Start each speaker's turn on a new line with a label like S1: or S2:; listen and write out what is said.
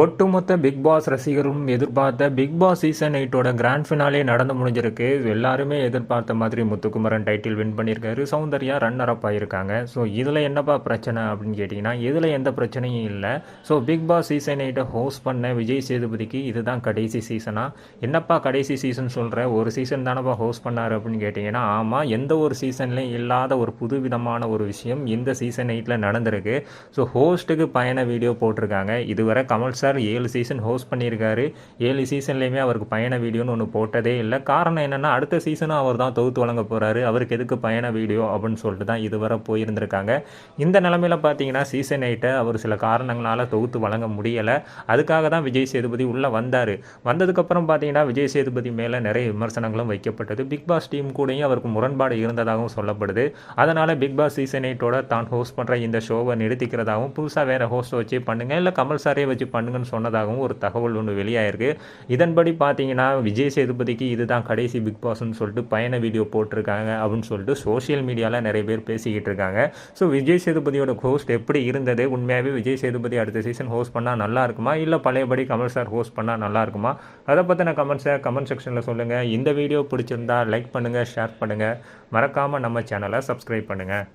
S1: ஒட்டுமொத்த big pass ரசிகரும் எதிர்பார்த்த பிக் பாஸ் சீசன் எயிட்டோட கிராண்ட் ஃபினாலே நடந்து முடிஞ்சிருக்கு. எல்லாருமே எதிர்பார்த்த மாதிரி முத்துக்குமரன் டைட்டில் வின் பண்ணியிருக்காரு. சௌந்தர்யா ரன்னர் அப் ஆகியிருக்காங்க ஸோ இதில் என்னப்பா பிரச்சனை அப்படின்னு கேட்டிங்கன்னா இதில் எந்த பிரச்சனையும் இல்லை. ஸோ பிக் பாஸ் சீசன் எயிட்டை ஹோஸ்ட் பண்ண விஜய் சேதுபதிக்கு இதுதான் கடைசி சீசனாக என்னப்பா கடைசி சீசன் சொல்கிற ஒரு சீசன் தானப்பா ஹோஸ்ட் பண்ணார் அப்படின்னு கேட்டிங்கன்னா ஆமாம் எந்த ஒரு சீசன்லையும் இல்லாத ஒரு புது விதமான ஒரு விஷயம் இந்த சீசன் எயிட்டில் நடந்திருக்கு. ஸோ ஹோஸ்ட்டுக்கு பயண வீடியோ போட்டிருக்காங்க. இதுவரை கமல் சார் ஏழு சீசன் ஹோஸ்ட் பண்ணியிருக்காரு. ஏழு சீசன்லேயுமே அவருக்கு பயண வீடியோன்னு ஒன்று போட்டதே இல்லை. காரணம் என்னென்னா அடுத்த சீசனும் அவர் தான் தொகுத்து வழங்க போகிறாரு அவருக்கு எதுக்கு பயண வீடியோ அப்படின்னு சொல்லிட்டு தான் இதுவரை போயிருந்திருக்காங்க. இந்த நிலமையில பார்த்தீங்கன்னா சீசன் எயிட்டை அவர் சில காரணங்களால் தொகுத்து வழங்க முடியலை. அதுக்காக தான் விஜய் சேதுபதி உள்ளே வந்தார். வந்ததுக்கப்புறம் பார்த்தீங்கன்னா விஜய் சேதுபதி மேலே நிறைய விமர்சனங்களும் வைக்கப்பட்டது. பிக் பாஸ் டீம் கூடயும் அவருக்கு முரண்பாடு இருந்ததாகவும் சொல்லப்படுது. அதனால் பிக் பாஸ் சீசன் எயிட்டோட தான் ஹோஸ்ட் பண்ணுற இந்த ஷோவை நிறுத்திக்கிறதாகவும் புதுசாக வேறு ஹோஸ்ட் வச்சு பண்ணுங்கள் இல்லை கமல் சாரே வச்சு பண்ணுங்கன்னு சொன்னதாகவும் ஒரு தகவல் ஒன்று வெளியாயிருக்கு. இதன்படி பார்த்தீங்கன்னா விஜய் சேதுபதிக்கு இதுதான் கடைசி பிக் பாஸ்னு சொல்லிட்டு பயண வீடியோ போட்டிருக்காங்க அப்படின்னு சொல்லிட்டு சோஷியல் மீடியாவில் நிறைய பேர் பேசிக்கிட்டு இருக்காங்க. ஸோ விஜய் சேதுபதியோட ஹோஸ்ட் எப்படி இருந்தது? உண்மையாகவே விஜய் சேதுபதி அடுத்த சீசன் ஹோஸ்ட் பண்ணால் நல்லா இருக்குமா? இல்லை பழையபடி கமல் சார் ஹோஸ்ட் பண்ணால் நல்லா இருக்குமா? அதை பற்றின கமெண்ட்ஸை கமெண்ட் செக்ஷனில் சொல்லுங்கள் இந்த வீடியோ பிடிச்சிருந்தா லைக் பண்ணுங்கள் ஷேர் பண்ணுங்கள் மறக்காமல் நம்ம சேனலை சப்ஸ்கிரைப் பண்ணுங்கள்